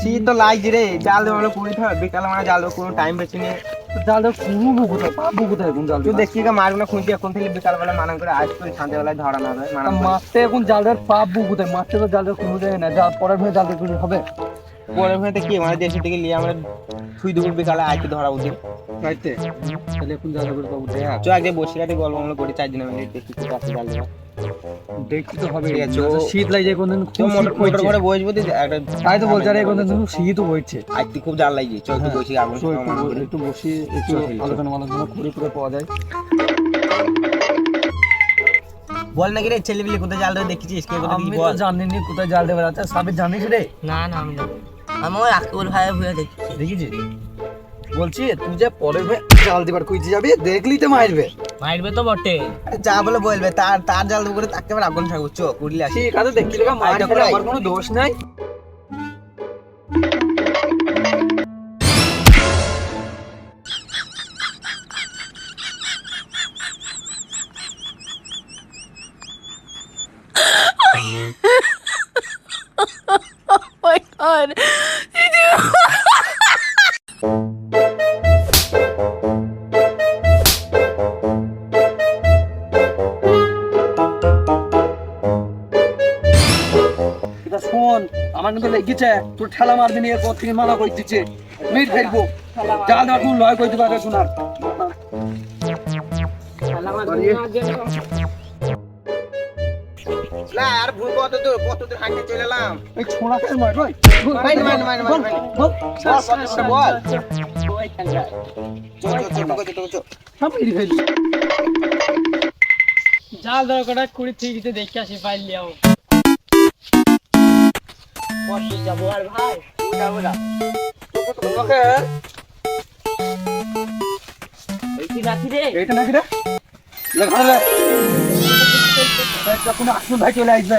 শীত তো লাগছে রে। জাল আমরা কুড়ি থাক বিকালে মানে জাল কোনো টাইম বেছে নিয়ে জাল দেওয়া কুড়বো কোথায় পাবো কোথায় এখন জাল তুই দেওয়া? দেখি মারবো না খুঁজছি এখন থেকে বিকালবেলা মানা করে আজ করে সন্ধ্যেবেলায় ধরা না হয় মারতে এখন জাল দেওয়ার পাবো কোথায়? মারতে তো জাল দেওয়া কোনো যায় না জাল পরের ভাবে জাল দেওয়া হবে? পরে ভাবে কি মানে দেশে থেকে নিয়ে আমরা ছুই দুপুর বিকালে আজকে ধরা উচিত। রাইতে তাহলে এখন জাল দেওয়ার পাবো দেখ চ আগে বসে রাতে গল্প আমরা করি চার দিন মিলে দেখি কি আছে জাল দেবো দেখতে তো হবে। ঠিক আছে, ও- শীত লাগে কোনদিন খুব মোটর শীত মোটর পড়ছে। করে বসবো তাই তো বলছে আরে কোনদিন শীত হচ্ছে আজ তুই খুব জাল লাগছে চল তুই বসি একটু ব- একটু বসে একটু চল, চল। আলোচনা আলোচনা করে করে পাওয়া যায়। বল নাকি রে ছেলে পিলে কোথায় জাল দেখেছিস কে কোথায় আমি তো বল। জানি নি কোথায় জাল দেবে সাবির জানিস রে? না না আমি জানি আমি ওই আকুল ভাই ভুয়ে দেখছি দেখিছিস বলছি তুই যে পরের ভাবে জাল দেবার কইতে যাবি দেখলি তো মারবে। মারবে তো বটে। যা বলে বলবে তার তার জাল করে থাকতে পারে আগুন থাকব চো কুড়লে আসি। ঠিক আছে মার আইটা আমার কোনো দোষ নাই। My god. এটা শোন আমার কিন্তু লেগেছে। তোর ঠেলা মারবি নিয়ে পর থেকে মানা কই দিচ্ছে। মিট ফেলব। জাল দেওয়ার কোনো লয় কইতে পারে শোনার না আর ভুল কত দূর কত দূর হাঁটতে চলে এলাম। এই ছোড়া কেন মার ভাই মাইন, মাইন, মাইন, মাইন, মাইন। বল বল, কত দূর বল চো চো চো চো চো চো সব মেরে ফেলি জাল দরকারটা কুড়ি থেকে দেখে আসি ফাইল লিয়াও যাব আর ভাই তোমাকে ওই কি রাখি রে? এইটা নাকি রে? লেখা রে একটা কোনো আসুন ভাই চলে আসবে।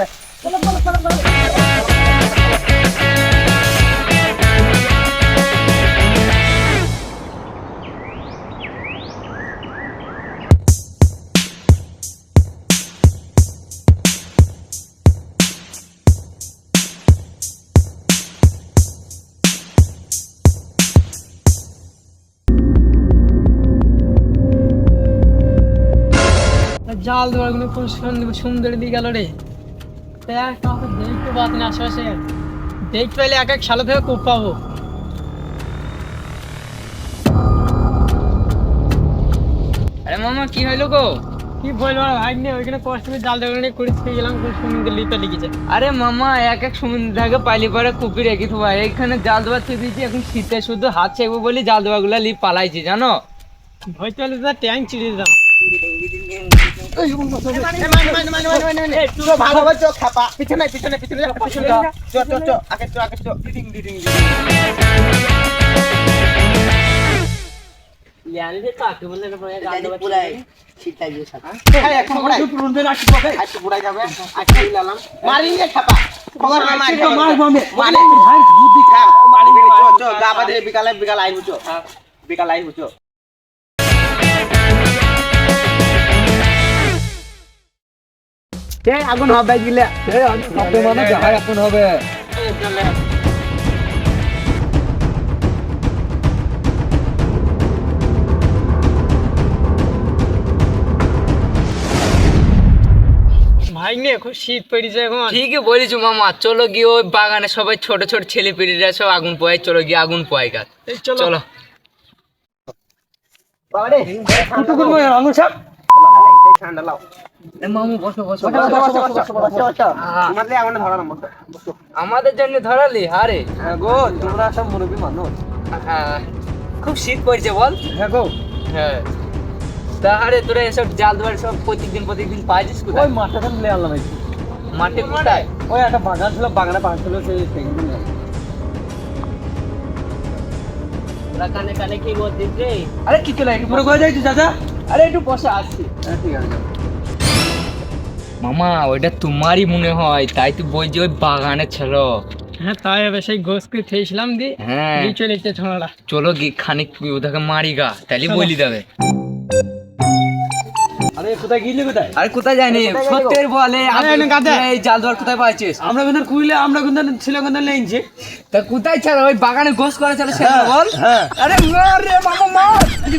জাল দেওয়ারগুলো খুব সুন্দর সুন্দর দিয়ে গেল রে। দেখতে পাত না আশেপাশে। দেখতে পাইলে এক এক সালো থেকে কূপ পাবো। আরে মামা কি হইল গো? কি বলব ভাই ওইখানে কষ্ট করে জাল দেওয়ার নিয়ে কুড়ি থেকে গেলাম খুব সুন্দর লিপে লিখেছে আরে মামা এক এক সমুদ্র থেকে পাইলি পরে কুপি রেখে থাকব এইখানে জাল দেওয়া থেকে দিয়েছি এখন শীতে শুধু হাত ছেকবো বলে জাল দেওয়া গুলা লিপ পালাইছি জানো? ভয় চলে তো ট্যাঙ্ক চিড়ে দিতাম। পিছনে পিছনে পিছনে আগে ডিডিং ডিডিং খাপা বিকালে বিকাল আইবু বিকাল আইবু এই আগুন হবে গিলে? মানে এখন হবে। ভাই খুব শীত পড়েছে এখন। ঠিকই বলেছ মামা চলো গিয়ে ওই বাগানে সবাই ছোট ছোট ছেলে পিড়িরা সব আগুন পোয়াই চলো গিয়ে আগুন পোয়াই গাছ চলো। আঙুল ঠান্ডা লাও। মামু বসো বসো আমাদের জন্য ধরালি? হারে হ্যাঁ গো তোমরা সব মুরব্বী মানুষ। হ্যাঁ, খুব শীত পড়ছে বল। হ্যাঁ গো। হ্যাঁ। তা আরে তোরা এসব জাল সব প্রত্যেকদিন প্রত্যেকদিন পাইছিস ওই কোথায় আনলাম মাঠে কোথায়? ওই একটা বাগান ছিল বাগানে পাঁচ ছিল সেই সেখানে নিয়ে কানে কানে কি বলছিস রে? আরে কি চলে একটু পুরো যাইছিস দাদা আরে একটু বসে আসছি। হ্যাঁ ঠিক আছে। মামা ওইটা তোমারই মনে হয় তাই তুই বলছি ওই বাগানে ছিল। হ্যাঁ তাই হবে সেই গোস করে খেয়েছিলাম দি হ্যাঁ। চলে এসছে চলো গিয়ে খানিক ওটাকে মারি গা তাহলে বলি দেবে আরে কোথায় গিলি কোথায়? আরে কোথায় যায়নি? সত্যের বলে আরে, এই জাল দেওয়ার কোথায় পাইছিস? আমরা কিন্তু কুইলে আমরা কিন্তু ছিল কিন্তু লেনছি তা কোথায় ছাড়া ওই বাগানে গোস করে চলে সেটা বল। হ্যাঁ। আরে মার রে মামা মার my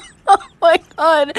god.